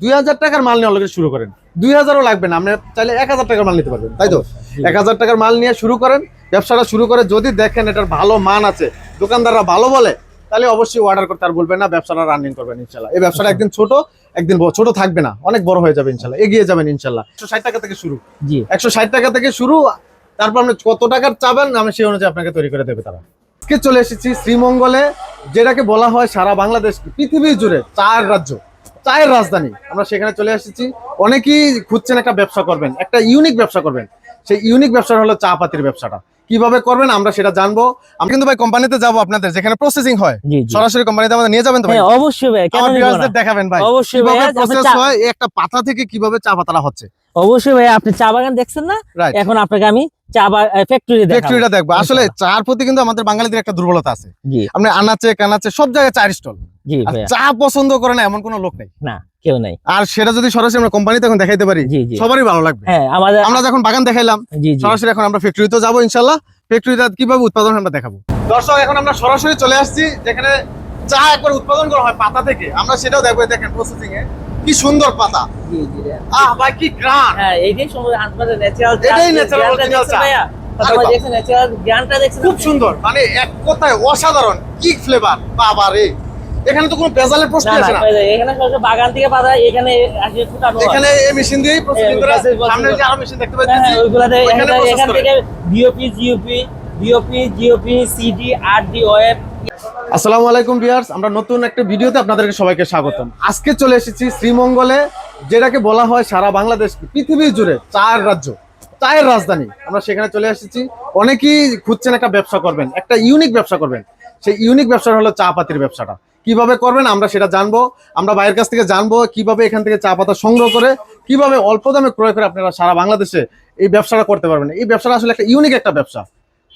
দুই হাজার টাকার মাল নিয়ে অলরেডি শুরু করেন। দুই হাজারও লাগবে না আপনি চাইলে এক হাজার টাকার মাল নিতে পারবেন। তাই তো? এক হাজার টাকার মাল নিয়ে শুরু করেন ব্যবসাটা শুরু করে যদি দেখেন এটার ভালো মান আছে দোকানদাররা ভালো বলে তাহলে অবশ্যই অর্ডার করতে আর বলবেন না ব্যবসাটা রানিং করবেন ইনশাল্লাহ এই ব্যবসাটা একদিন ছোট একদিন ছোট থাকবে না অনেক বড় হয়ে যাবে ইনশাল্লাহ এগিয়ে যাবেন ইনশাল্লাহ একশো ষাট টাকা থেকে শুরু। জি। একশো ষাট টাকা থেকে শুরু তারপর আপনি কত টাকার চাবেন আমি সেই অনুযায়ী আপনাকে তৈরি করে দেবে তারা। আজকে চলে এসেছি শ্রীমঙ্গলে যেটাকে বলা হয় সারা বাংলাদেশ পৃথিবী জুড়ে চার রাজ্য। চায়ের রাজধানী। আমরা সেখানে চলে এসেছি। অনেকেই খুঁজছেন একটা ব্যবসা করবেন একটা ইউনিক ব্যবসা করবেন। সেই ইউনিক ব্যবসাটা হলো চা পাতির ব্যবসাটা। কীভাবে করবেন আমরা সেটা জানব। আমি কিন্তু ভাই কোম্পানিতে যাব আপনাদের যেখানে প্রসেসিং হয়। সরাসরি কোম্পানিতে আমাদের নিয়ে যাবেন তো ভাই? হ্যাঁ অবশ্যই ভাই আমার দেখাবেন ভাই। অবশ্যই প্রসেস হয় একটা পাতা থেকে কীভাবে চা পাতাটা হচ্ছে? অবশ্যই ভাই আপনি চা বাগান দেখছেন না? এখন আপনাকে আমি চা ফ্যাক্টরি ফ্যাক্টরিটা দেখব। আসলে চার প্রতি কিন্তু আমাদের বাঙালিদের একটা দুর্বলতা আছে। আপনি আনাচে কানাচে সব জায়গায় চায়ের স্টল। জি আর ভাইয়া। চা পছন্দ করে না এমন কোনো লোক নেই। না কেউ নাই। আর সেটা যদি সরাসরি আমরা কোম্পানিতে এখন দেখাইতে পারি সবারই ভালো লাগবে। হ্যাঁ আমাদের আমরা যখন বাগান দেখাইলাম সরাসরি এখন আমরা ফ্যাক্টরিতে যাব ইনশাল্লাহ ফ্যাক্টরিটা কীভাবে উৎপাদন আমরা দেখাবো। দর্শক এখন আমরা সরাসরি চলে আসছি যেখানে চা একবার উৎপাদন করা হয় পাতা থেকে। আমরা সেটাও দেখব দেখেন প্রসেসিং এ কি সুন্দর পাতা। আহ ভাই কি গ্রান হ্যাঁ এইটাই ন্যাচারাল এটাই ভাইয়া? খুব সুন্দর। মানে এক কথায় অসাধারণ। কি ফ্লেভার বাবা রে এখানে তো কোনো ভেজালের প্রশ্ন আছে না এখানে বাগান থেকে পাতা এখানে আসে ফুটানো এখানে এই মেশিন দিয়েই প্রসেসিং এই করে সামনে যে আরও মেশিন দেখতে হ্যাঁ, পাচ্ছি। হ্যাঁ, ওইগুলাতে এখানে- এখান থেকে BOP GOP BOP GOP CD RD OF আসসালামু আলাইকুম ভিউয়ার্স, আমরা নতুন একটা ভিডিওতে আপনাদেরকে সবাইকে স্বাগতম। আজকে চলে এসেছি শ্রীমঙ্গলে, যেটাকে বলা হয় সারা বাংলাদেশ, পৃথিবী জুড়ে চায়ের রাজ্য, চায়ের রাজধানী। আমরা সেখানে চলে এসেছি। অনেকেই খুঁজছেন একটা ব্যবসা করবেন, একটা ইউনিক ব্যবসা করবেন। সেই ইউনিক ব্যবসাটা হলো চা পাতির ব্যবসাটা। কীভাবে করবেন আমরা সেটা জানব। আমরা বাইরের কাছ থেকে জানব কীভাবে এখান থেকে চা পাতা সংগ্রহ করে, কীভাবে অল্প দামে ক্রয় করে আপনারা সারা বাংলাদেশে এই ব্যবসাটা করতে পারবেন। এই ব্যবসাটা আসলে একটা ইউনিক একটা ব্যবসা।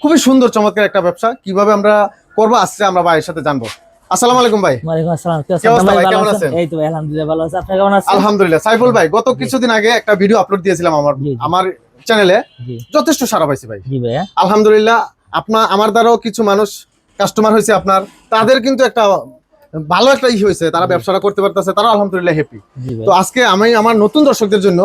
খুবই সুন্দর, চমৎকার একটা ব্যবসা। কীভাবে আমরা করব আজকে আমরা ভাইয়ের সাথে জানব। আসসালামু আলাইকুম ভাই। ওয়ালাইকুম আসসালাম কি কি অবস্থা আছেন ভাই? ভাই ভালো কেমন আছেন? আছেন? এই তো আলহামদুলিল্লাহ ভালো আছে। আপনি কেমন আছেন? আলহামদুলিল্লাহ সাইফুল ভাই গত কিছুদিন আগে একটা ভিডিও আপলোড দিয়েছিলাম আমার জি, জি। আমার চ্যানেলে যথেষ্ট সারা পাইছি ভাই। জি ভাইয়া। আলহামদুলিল্লাহ আপনার আমার দ্বারাও কিছু মানুষ কাস্টমার হয়েছে আপনার। তাদের কিন্তু একটা ভালো একটা ই হয়েছে তারা ব্যবসাটা করতে পারতেছে তারা আলহামদুলিল্লাহ হ্যাপি তো আজকে আমি আমার নতুন দর্শকদের জন্য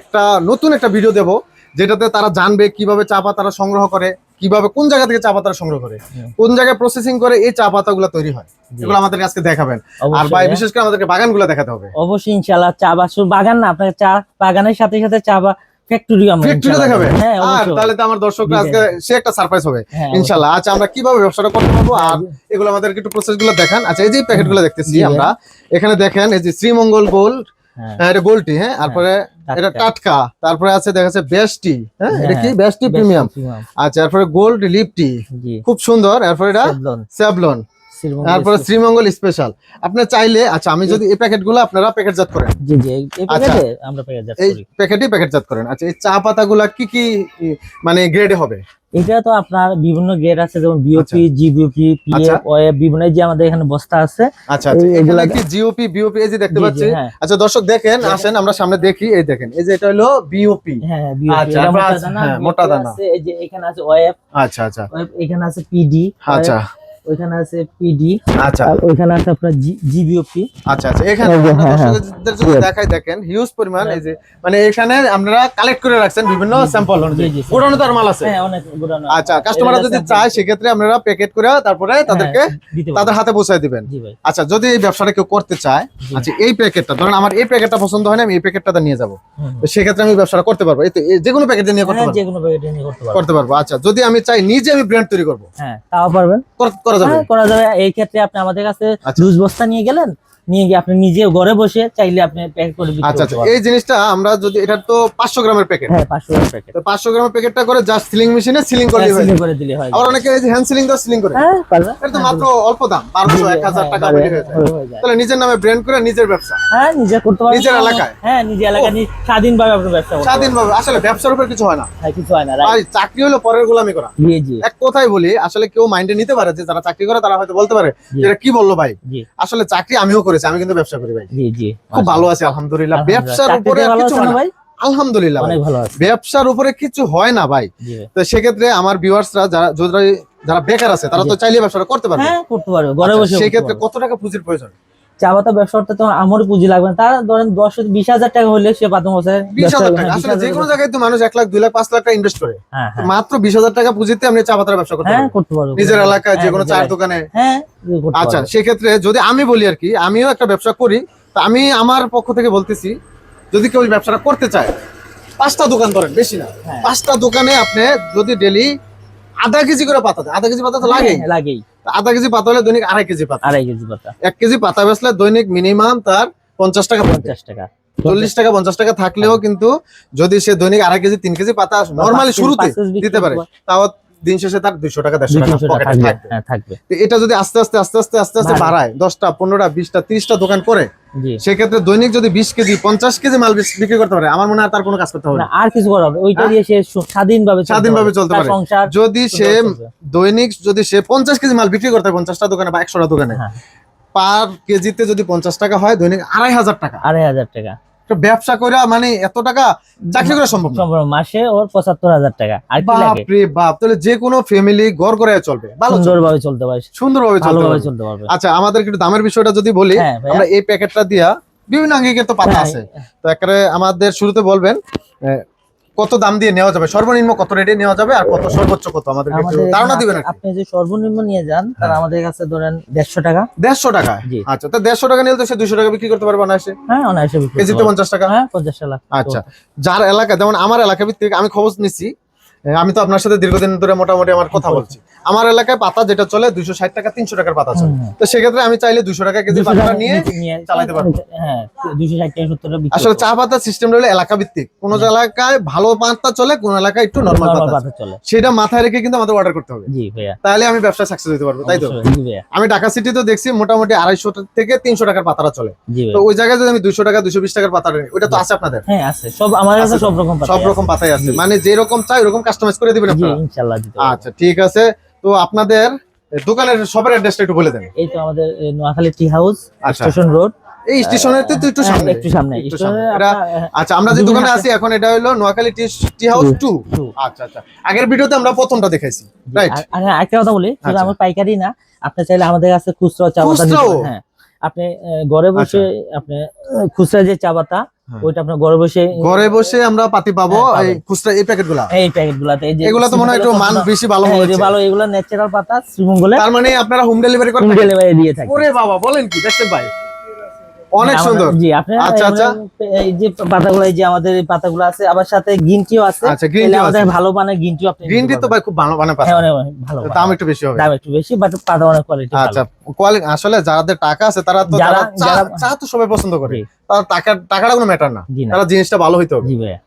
একটা নতুন একটা ভিডিও দেব যেটাতে তারা জানবে কীভাবে চা পাতারা সংগ্রহ করে। কীভাবে কোন জায়গা থেকে চা পাতা সংগ্রহ করে কোন জায়গায় প্রসেসিং করে এই চা পাতা পাতাগুলো তৈরি হয় এগুলো আমাদেরকে আজকে দেখাবেন। আর ভাই বিশেষ করে আমাদেরকে বাগানগুলো দেখাতে হবে। অবশ্যই ইনশাআল্লাহ চা বা বাগান না আপনাকে চা বাগানের সাথে সাথে চা বা ফ্যাক্টরি আমরা ফ্যাক্টরি দেখাবে? হ্যাঁ তাহলে তো আমার দর্শকরা আজকে সে একটা সারপ্রাইজ হবে হ্যাঁ আচ্ছা আমরা কীভাবে ব্যবসাটা করতে পারব? আর এগুলো আমাদেরকে একটু প্রসেসগুলো দেখান। আচ্ছা এই যে গুলো দেখতেছি আমরা এখানে দেখেন এই যে শ্রীমঙ্গল গোল্ড হ্যাঁ। এটা গোল্ডটি হ্যাঁ। তারপরে এটা টাটকা। তারপরে আছে দেখা যাচ্ছে বেস্টি হ্যাঁ এটা কি? হ্যাঁ, বেস্টি প্রিমিয়াম। আচ্ছা তারপরে গোল্ড লিপটি। খুব সুন্দর। এরপরে এটা স্যাভলন। তারপরে শ্রীমঙ্গল স্পেশাল আপনি চাইলে আচ্ছা আমি যদি এই প্যাকেটগুলো আপনারা প্যাকেটজাত করেন। জি জি এই এই আচ্ছা। প্যাকেটে আমরা প্যাকেট এই করি। প্যাকেটই প্যাকেটজাত করেন। আচ্ছা এই চা পাতাগুলা কি কি মানে গ্রেডে হবে? এটা তো আপনার বিভিন্ন গ্রেড আছে যেমন বিওপি জিবিওপি। পিএফ ওএফ বিভিন্ন যে আমাদের এখানে বস্তা আছে আচ্ছা আচ্ছা। এগুলা কি জিওপি বিওপি এই যে দেখতে পাচ্ছি? হ্যাঁ। আচ্ছা দর্শক দেখেন আসেন আমরা সামনে দেখি এই দেখেন। এই যে এটা হলো বিওপি হ্যাঁ বিওপি আচ্ছা, আমরা মোটা দানা হ্যাঁ, মোটা দানা। আছে, এই যে এখানে আছে ওএফ আচ্ছা আচ্ছা। ওএফ এখানে আছে পিডি আচ্ছা। ওইখানে আছে পিডি আচ্ছা। ওইখানে আছে আপনার জিবিওপি আচ্ছা আচ্ছা এখানে আমরা হ্যাঁ, হ্যাঁ। দর্শকদের Yes. দেখাই দেখেন হিউজ পরিমাণ এই যে মানে এখানে আপনারা কালেক্ট করে রাখছেন বিভিন্ন স্যাম্পল জি, তার মাল আছে। হ্যাঁ অনেক গুড়ানো আচ্ছা কাস্টমাররা যদি চায় সেক্ষেত্রে আপনারা প্যাকেট করে তারপরে তাদেরকে তাদের হাতে পৌঁছায় দিবেন। আচ্ছা যদি এই ব্যবসাটা কেউ করতে চায় আচ্ছা এই প্যাকেটটা ধরেন আমার এই প্যাকেটটা পছন্দ হয় না আমি এই প্যাকেটটা নিয়ে যাব। সেক্ষেত্রে আমি ব্যবসাটা করতে পারব। এই তো যে কোনো প্যাকেট নিয়ে করতে হ্যাঁ পারব। যে কোনো প্যাকেটে নিয়ে করতে পারব। আচ্ছা যদি আমি চাই নিজে আমি ব্র্যান্ড তৈরি করব। হ্যাঁ তাও পারবেন। কর- যাবে? হ্যাঁ করা যাবে। এই ক্ষেত্রে আপনি আমাদের কাছে জুস লুজ বস্তা নিয়ে গেলেন নিয়ে গিয়ে আপনি নিজে ঘরে বসে চাইলে আপনি প্যাক করে আচ্ছা আচ্ছা। এই জিনিসটা আমরা যদি এটা তো পাঁচশো গ্রামের প্যাকেট হ্যাঁ পাঁচশো গ্রাম প্যাকেট তো পাঁচশো গ্রামের প্যাকেটটা করে জাস্ট সিলিং মেশিনে সিলিং করে দিবে সিলিং করে দিলে হয়। আবার অনেকে এই যে হ্যান্ড সিলিং দাও সিলিং করে হ্যাঁ পারবেন এটা তো মাত্র অল্প দাম বারোশো এক হাজার টাকা হ্যাঁ, হয়ে যায়। হয়ে- হয়ে। তাহলে নিজের নামে ব্র্যান্ড করে নিজের ব্যবসা। হ্যাঁ নিজে করতে পারবেন। নিজের এলাকায়? হ্যাঁ নিজের এলাকায় স্বাধীনভাবে আপনি ব্যবসা করতে আসলে ব্যবসার উপর কিছু হয় না। হ্যাঁ, কিছু হয় না ভাই চাকরি হলো পরের গোলামি করা। জি জি। এক কথাই বলি আসলে কেউ মাইন্ডে নিতে পারে যে যারা চাকরি করে তারা হয়তো বলতে পারে এটা কি বলল ভাই? আসলে চাকরি আমিও করেছি আমি কিন্তু ব্যবসা করি ভাই। জি জি। খুব ভালো আছি আলহামদুলিল্লাহ। ব্যবসার উপরে কিছু না। ভাই? আলহামদুলিল্লাহ অনেক ভালো আছে ব্যবসার উপরে কিছু হয় না ভাই। তো সেক্ষেত্রে আমার ভিউয়ার্সরা যারা যারা- যারা বেকার আছে তারা তো চাইলে ব্যবসাটা করতে পারবে। হ্যাঁ করতে পারবে। ঘরে বসে বসে সেক্ষেত্রে কত টাকা পুঁজির প্রয়োজন? চা পাতা ব্যবসা করতে তো আমার পুঁজি লাগবে না। তার ধরেন দশ বিশ হাজার টাকা হলে সে প্রথম বছর বিশ হাজার টাকা। আসলে যে কোনো জায়গায় তো মানুষ এক লাখ দুই লাখ পাঁচ লাখ টাকা ইনভেস্ট করে। হ্যাঁ হ্যাঁ। মাত্র বিশ হাজার টাকা পুঁজিতে আপনি চা পাতার ব্যবসা করতে হ্যাঁ করতে পারব। নিজের এলাকায় যে কোনো দোকানে। হ্যাঁ আচ্ছা সেক্ষেত্রে যদি আমি বলি আর কি আমিও একটা ব্যবসা করি। তা আমি আমার পক্ষ থেকে বলতেছি যদি কেউ ব্যবসাটা করতে চায় পাঁচটা দোকান ধরেন বেশি না। পাঁচটা দোকানে আপনি যদি ডেলি আধা কেজি করে পাতা আধা কেজি পাতা তো লাগেই। হ্যাঁ, লাগেই। আধা কেজি পাতা হলে দৈনিক আড়াই কেজি পাতা। আড়াই কেজি পাতা। এক কেজি পাতা বেচলে দৈনিক মিনিমাম তার পঞ্চাশ টাকা পঞ্চাশ টাকা। চল্লিশ টাকা পঞ্চাশ টাকা থাকলেও কিন্তু যদি সে দৈনিক আড়াই কেজি তিন কেজি পাতা নর্মালি শুরুতে দিতে পারে। তাও দিন শেষে তার দুইশো টাকা দেড়শো টাকা থাকবে হ্যাঁ এটা যদি আস্তে আস্তে আস্তে আস্তে আস্তে আস্তে বাড়ায় দশটা পনেরোটা বিশটা ত্রিশটা দোকান করে সেক্ষেত্রে দৈনিক যদি বিশ কেজি পঞ্চাশ কেজি মাল বিক্রি করতে পারে আমার মনে হয় তার কোনো কাজ করতে হবে না। আর কিছু করা হবে। ওইটা হ্যাঁ? দিয়ে সে স্বাধীন ভাবে স্বাধীনভাবে চলতে পারে। যদি সে দৈনিক যদি সে পঞ্চাশ কেজি মাল বিক্রি করতে হয় পঞ্চাশটা দোকানে বা একশোটা দোকানে হ্যাঁ। পার কেজিতে যদি পঞ্চাশ টাকা হয় দৈনিক আড়াই হাজার টাকা। আড়াই হাজার টাকা। ব্যবসা করে মানে এত টাকা চাকরি করা সম্ভব মাসে ওর পঁচাত্তর হাজার টাকা। আর কি বাপ তাহলে যে কোনো ফ্যামিলি ঘর করে চলবে। ভালো ভাবে চলতে পারে সুন্দরভাবে চলতে পারবে। চলতে পারবে। আচ্ছা আমাদের একটু দামের বিষয়টা যদি বলি হ্যাঁ আমরা এই প্যাকেটটা দিয়া বিভিন্ন আঙ্গিকের তো পাতা হ্যাঁ, আছে। তো একেবারে আমাদের শুরুতে বলবেন কত দাম দিয়ে নেওয়া যাবে? সর্বনিম্ন কত রেটে নেওয়া যাবে আর কত সর্বোচ্চ কত? আমাদের ধারণা দিবেন আপনি- যে সর্বনিম্ন নিয়ে যান তার হ্যাঁ। আমাদের কাছে ধরেন দেড়শো টাকা। দেড়শো টাকা? আচ্ছা তো দেড়শো টাকা নিলে তো সে দুশো টাকা বিক্রি করতে পারবে না এসে হ্যাঁ অনায়াসে কেজিতে। পঞ্চাশ টাকা? হ্যাঁ পঞ্চাশ টাকা আচ্ছা যার এলাকা যেমন আমার এলাকা ভিত্তিক আমি খবর নিচ্ছি আমি তো আপনার সাথে দীর্ঘদিন ধরে মোটামুটি আমার কথা বলছি। আমার এলাকায় পাতা যেটা চলে দুইশো ষাট টাকা তিনশো টাকার পাতা চলে। তো সেক্ষেত্রে আমি চাইলে দুশো টাকা কেজি পাতা নিয়ে চালাতে পারব। হ্যাঁ দুশো আসলে চা পাতার সিস্টেম হলো এলাকা ভিত্তিক কোন এলাকায় ভালো পাতা চলে কোন এলাকায় একটু নর্মাল পাতা পাতা চলে। সেটা মাথায় রেখে কিন্তু আমাদের অর্ডার করতে হবে। তাহলে আমি ব্যবসা সাকসেস হতে পারব তাই তো? আমি ঢাকা সিটি তো দেখছি মোটামুটি আড়াইশো থেকে তিনশো টাকার পাতাটা চলে। তো ওই জায়গায় যদি আমি দুইশো টাকা দুশো বিশ টাকার পাতা নিই ওটা তো আছে আপনাদের? হ্যাঁ আছে। সব কাছে সব রকম সব রকম পাতাই আছে। মানে যেরকম চাই ওরকম কাস্টমাইজ করে দিবেন আপনারা? ইনশাআল্লাহ আচ্ছা ঠিক আছে। তো আপনাদের দোকানের সবার অ্যাড্রেসটা একটু বলে দেন। এই তো আমাদের নোয়াখালী টি হাউস আচ্ছা। স্টেশন রোড এই স্টেশনের তো একটু সামনে একটু সামনে। একটু সামনে। আচ্ছা আমরা যে দোকানে আছি এখন এটা হলো Noakhali tea tea house two Two। আচ্ছা আচ্ছা। আগের ভিডিওতে আমরা প্রথমটা দেখাইছি রাইট আর- আর হ্যাঁ, একটা কথা বলি শুধু আচ্ছা। আমার পাইকারি না আপনি চাইলে আমাদের কাছে খুচরা চা পাতা নিতে পারেন। হ্যাঁ। আপনি ঘরে বসে আপনি আহ, খুচরা যে চা পাতা হ্যাঁ। ওইটা আপনার ঘরে বসে ঘরে বসে আমরা পাতি পাবো হ্যাঁ, এই খুচরা এই প্যাকেটগুলা এই প্যাকেট গুলাতে এই যে এগুলা তো মনে হয় একটু মান বেশি ভালো হবে যে ভালো এগুলা ন্যাচারাল পাতা শ্রীমঙ্গলে তার মানে আপনারা হোম ডেলিভারি হোম করেন ডেলিভারি দিয়ে থাকেন ওরে বাবা বলেন কি দেখছেন ভাই? অনেক হ্যাঁ, সুন্দর। জি আপনি আচ্ছা, আচ্ছা। এই যে পাতাগুলো এই যে আমাদের এই পাতাগুলো আছে আবার সাথে গ্রিন টিও আছে। আচ্ছা গ্রিন টি আমাদের ভালো মানের গ্রিন টিও আপনি গ্রিন টি তো ভাই খুব ভালো মানে হ্যাঁ অনেক অনেক ভালো দাম একটু বেশি হবে। দাম একটু বেশি বাট পাতা অনেক কোয়ালিটি আচ্ছা কোয়ালিটি আসলে যাদের টাকা আছে তারা তো যারা- চা- তো সবাই পছন্দ করে। তারা টাকা টাকাটা কোনো ম্যাটার না। তারা জিনিসটা ভালো হইতে হবে। জি ভাইয়া।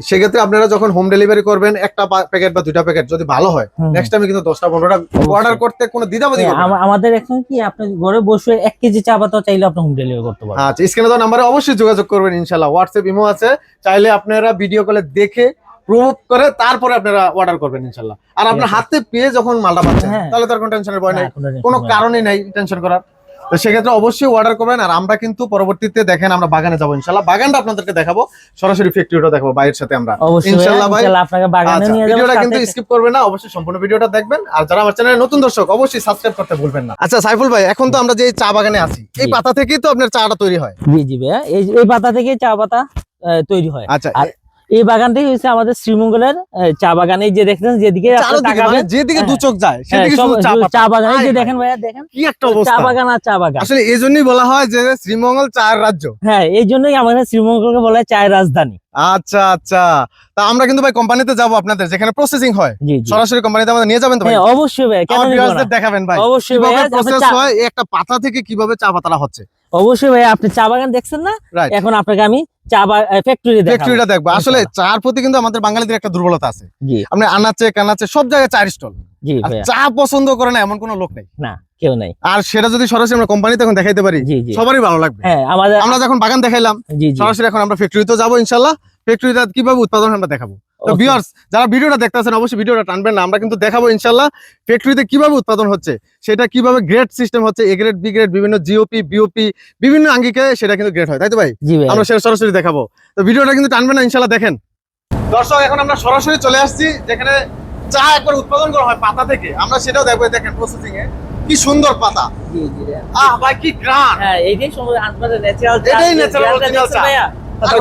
সেক্ষেত্রে আপনারা যখন হোম ডেলিভারি করবেন একটা প্যাকেট বা দুইটা প্যাকেট যদি ভালো হয় নেক্সট টাইমে কিন্তু দশটা পনেরোটা অর্ডার করতে কোনো দ্বিধাবোধি হ্যাঁ। আমা- আমাদের এখন কি আপনি ঘরে বসে এক কেজি চা পাতা চাইলে আপনি হোম ডেলিভারি করতে পারবেন। আচ্ছা স্ক্রিনে দেওয়া নাম্বারে অবশ্যই যোগাযোগ করবেন ইনশাল্লাহ হোয়াটসঅ্যাপ ইমো আছে চাইলে আপনারা ভিডিও কলে দেখে প্রুভ করে তারপরে আপনারা অর্ডার করবেন ইনশাল্লাহ আর আপনার হাতে পেয়ে যখন মালটা পাচ্ছেন হ্যাঁ। তাহলে তার কোনো টেনশনের ভয় নাই। কোনো। কারণই নাই টেনশন করার। তো সেক্ষেত্রে অবশ্যই অর্ডার করবেন আর আমরা কিন্তু পরবর্তীতে দেখেন আমরা বাগানে যাব ইনশাল্লাহ। বাগানটা আপনাদেরকে দেখাবো সরাসরি ফ্যাক্টরিটা দেখাবো বাইরের সাথে আমরা। ইনশাল্লাহ ভাই। আচ্ছা ভিডিওটা কিন্তু স্কিপ করবেন না অবশ্যই সম্পূর্ণ ভিডিওটা দেখবেন। আর যারা আমার চ্যানেলে নতুন দর্শক অবশ্যই সাবস্ক্রাইব করতে ভুলবেন না। আচ্ছা সাইফুল ভাই এখন তো আমরা যে চা বাগানে আছি এই পাতা থেকেই তো আপনার চাটা তৈরি হয়। জি জি ভাইয়া এই পাতা থেকে চা পাতা তৈরি হয়। আচ্ছা আর এই বাগানটাই হচ্ছে আমাদের শ্রীমঙ্গলের চা বাগানে। যে দেখছেন যেদিকে মানে যেদিকে দু হ্যাঁ। চোখ যায় হ্যাঁ, চা বাগানে। যে দেখেন ভাইয়া দেখেন। কি একটা চা বাগান আর চা বাগান। আসলে এই জন্যই বলা হয় যে শ্রীমঙ্গল চার রাজ্য। হ্যাঁ এই জন্যই আমাদের শ্রীমঙ্গলকে বলা হয় চায়ের রাজধানী। আচ্ছা আচ্ছা। তা আমরা কিন্তু ভাই কোম্পানিতে যাব আপনাদের যেখানে প্রসেসিং হয়। সরাসরি কোম্পানিতে আমাদের নিয়ে যাবেন তো ভাই? হ্যাঁ অবশ্যই ভাই। কেন দেখাবেন ভাই। অবশ্যই প্রসেস হয় একটা পাতা থেকে কীভাবে চা পাতাটা হচ্ছে। অবশ্যই ভাই আপনি চা বাগান দেখছেন না? এখন আপনাকে আমি চা ফ্যাক্টরি ফ্যাক্টরিটা দেখব। আসলে চার প্রতি কিন্তু আমাদের বাঙালিদের একটা দুর্বলতা আছে। আপনি আনাচে কানাচে সব জায়গায় চার স্টল। চা পছন্দ করে না এমন কোনো লোক নেই। না কেউ নাই। আর সেটা যদি সরাসরি আমরা কোম্পানিতে এখন দেখাইতে পারি সবারই ভালো লাগবে। হ্যাঁ আমাদের আমরা যখন বাগান দেখাইলাম সরাসরি এখন আমরা ফ্যাক্টরিতে যাব ইনশাল্লাহ। ফ্যাক্টরিটা কীভাবে উৎপাদন আমরা দেখাবো। তো ভিউয়ার্স যারা ভিডিওটা দেখতেছেন অবশ্যই ভিডিওটা টানবেন না। আমরা কিন্তু দেখাবো ইনশাল্লাহ ফ্যাক্টরিতে কীভাবে উৎপাদন হচ্ছে সেটা কীভাবে গ্রেড সিস্টেম হচ্ছে এ গ্রেড বি গ্রেড বিভিন্ন জিওপি বিওপি বিভিন্ন আঙ্গিকে সেটা কিন্তু গ্রেড হয় তাই তো ভাই? আমরা সেটা সরাসরি দেখাবো। তো ভিডিওটা কিন্তু টানবেন না ইনশাল্লাহ দেখেন। দর্শক এখন আমরা সরাসরি চলে আসছি যেখানে চা একবার উৎপাদন করা হয় পাতা থেকে। আমরা সেটাও দেখব দেখেন প্রসেসিং এ। কি সুন্দর পাতা। আহ ভাই কি গ্রান হ্যাঁ এইটাই সময় আপনাদের ন্যাচারাল এটাই original চা। আরে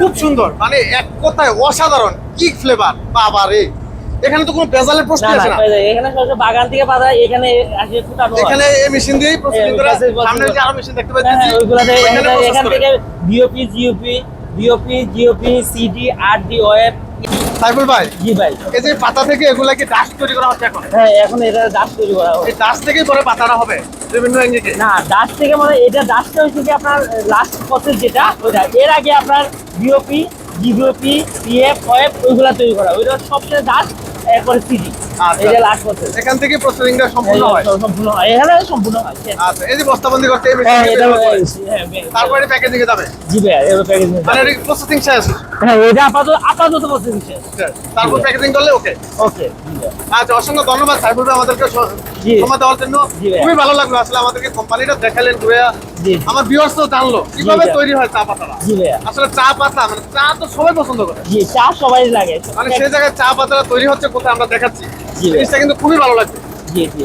খুব সুন্দর। মানে এক কথায় অসাধারণ। কি ফ্লেভার বাবা রে। এখানে তো কোনো ভেজালের প্রশ্ন না না। এখানে বাগান থেকে পাতা এখানে আসে ফুটানো এখানে এই মেশিন দিয়েই প্রসেসিং করে সামনে যে আরও মেশিন দেখতে পাচ্ছি। ওইগুলাতে ওইখানে এখানে- থেকে BOP GOP BOP GOP CD RD web Saiful ভাই জি ভাই। এই যে পাতা থেকে এগুলা কি ডাস্ট তৈরি করা হচ্ছে এখন? হ্যাঁ এখন এটা দাস তৈরি করা হয় এই ডাস্ট থেকেই পরে পাতাটা হবে বিভিন্ন ইংরেজি না দাস থেকে মানে এটা দাসটা হচ্ছে কি আপনার লাস্ট প্রসেস যেটা ওইটা। এর আগে আপনার বিওপি জিবিওপি পিএফ ওয়েব ওইগুলা তৈরি করা। ওইটা সবচেয়ে দাস এরপরে সিডি আচ্ছা। এটা লাস্ট প্রসেস এখান থেকে প্রসেসিংটা সম্পূর্ণ হয় সম্পূর্ণ হয়। এখানে সম্পূর্ণ হয়। আচ্ছা এই যে বস্তাবন্দি করতে হ্যাঁ এটা। হ্যাঁ, হ্যাঁ, তারপরে প্যাকেজিং এ যাবে? জি ভাই এবার প্যাকেজ মানে প্রসেসিং শেষ? হ্যাঁ এটা আপাতত আপাতত প্রসেস শেষ তারপর প্যাকেজিং করলে ওকে ওকে আচ্ছা অসংখ্য ধন্যবাদ সাইফুল ভাই আমাদেরকে সময় দেওয়ার জন্য। খুবই ভালো লাগল আসলে আমাদেরকে কোম্পানিটা দেখালেন ঘুরে। আমার ভিউয়ার্স তো জানলো কীভাবে তৈরি হয় চা পাতাটা? আসলে চা পাতা মানে চা তো সবাই পছন্দ করে। জি চা সবাই লাগে। মানে সেই জায়গায় চা পাতাটা তৈরি হচ্ছে কোথায় আমরা দেখাচ্ছি। জিনিসটা কিন্তু খুবই ভালো লাগছে। জি জি।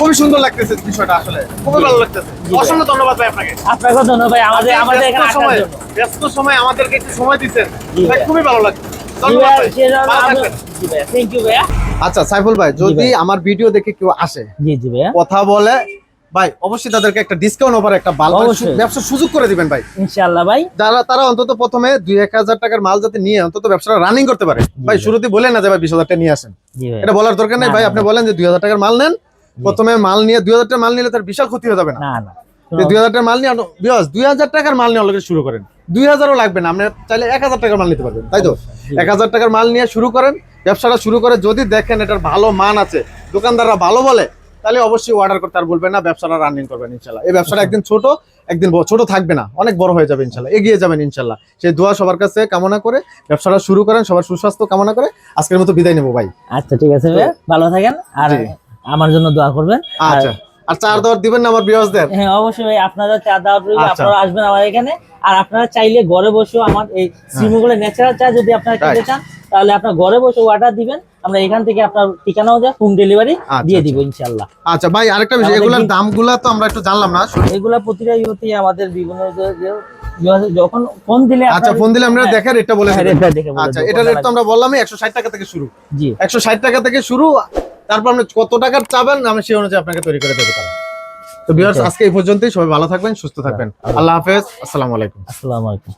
খুবই সুন্দর লাগতেছে বিষয়টা আসলে। খুবই ভালো লাগতেছে। অসংখ্য ধন্যবাদ ভাই আপনাকে। আপনাকেও ধন্যবাদ ভাই আমাদের আমাদের এখানে সময় ব্যস্ত সময় আমাদেরকে একটু সময় দিচ্ছেন। খুবই ভালো লাগছে। থ্যাংক ইউ ভাইয়া। আচ্ছা সাইফুল ভাই যদি আমার ভিডিও দেখে কেউ আসে জি জি ভাইয়া। কথা বলে ভাই অবশ্যই তাদেরকে একটা ডিসকাউন্ট অফার একটা ভালো। ব্যবসার সুযোগ করে দিবেন ভাই। ইনশাআল্লাহ ভাই। যারা তারা অন্তত প্রথমে দুই এক হাজার টাকার মাল যাতে নিয়ে অন্তত ব্যবসাটা রানিং করতে পারে। ভাই ভাই। শুরুতে বলেন না যে ভাই বিশ হাজার টাকা নিয়ে আসেন। এটা বলার দরকার নেই ভাই আপনি বলেন যে দুই হাজার টাকার মাল নেন প্রথমে মাল নিয়ে দুই হাজার মাল নিলে তার বিশাল ক্ষতি হয়ে যাবে না। দুই হাজার টাকার মাল নিয়ে বিকজ দুই হাজার টাকার মাল নিয়ে অলরেডি শুরু করেন। দুই হাজারও লাগবে না আপনি চাইলে এক হাজার টাকার মাল নিতে পারবেন তাই তো? এক হাজার টাকার মাল নিয়ে শুরু করেন ব্যবসাটা শুরু করে যদি দেখেন এটার ভালো মান আছে দোকানদাররা ভালো বলে তাহলে অবশ্যই অর্ডার করতে আর বলবেন না ব্যবসাটা রানিং করবেন ইনশাল্লাহ। এই ব্যবসাটা একদিন ছোট একদিন ছোট থাকবে না অনেক বড় হয়ে যাবে ইনশাল্লাহ। এগিয়ে যাবেন ইনশাল্লাহ। সেই দোয়া সবার কাছে কামনা করে ব্যবসাটা শুরু করেন সবার সুস্বাস্থ্য কামনা করে আজকের মতো বিদায় নেব ভাই। আচ্ছা ঠিক আছে ভালো থাকেন আর। আমার জন্য দোয়া করবেন। আর আচ্ছা। আর চার দর দিবেন না আমার বিয়াসদের হ্যাঁ অবশ্যই ভাই আপনারা চা দাওয়া রইল, আচ্ছা। আপনারা আসবেন আমার এখানে। আর আপনারা চাইলে ঘরে বসেও আমার এই শ্রীমঙ্গলের ন্যাচারাল চা যদি আপনারা খেতে চান তাহলে আপনার ঘরে বসে অর্ডার দিবেন। আমরা এখান থেকে আপনার ঠিকানাও দেয় হোম ডেলিভারি দিয়ে আচ্ছা। দিব ইনশাল্লাহ আচ্ছা ভাই আরেকটা বিষয় এগুলোর দামগুলা তো আমরা একটু জানলাম না। এগুলা প্রতিটা ইউতে আমাদের বিভিন্ন যে- যে- যে- যখন ফোন দিলে আচ্ছা ফোন দিলে আমরা হ্যাঁ, এটা বলে হ্যাঁ, দিবেন। বলে আচ্ছা এটা রেট তো আমরা বললামই একশো ষাট টাকা থেকে শুরু। জি। একশো ষাট টাকা থেকে শুরু তারপর আপনি কত টাকার চাবেন আমি সেই অনুযায়ী আপনাকে তৈরি করে দেবো তারা তো আচ্ছা। আজকে এই পর্যন্তই সবাই ভালো থাকবেন সুস্থ থাকবেন। আল্লাহ হাফেজ আসসালামু আলাইকুম। আসসালামু আলাইকুম।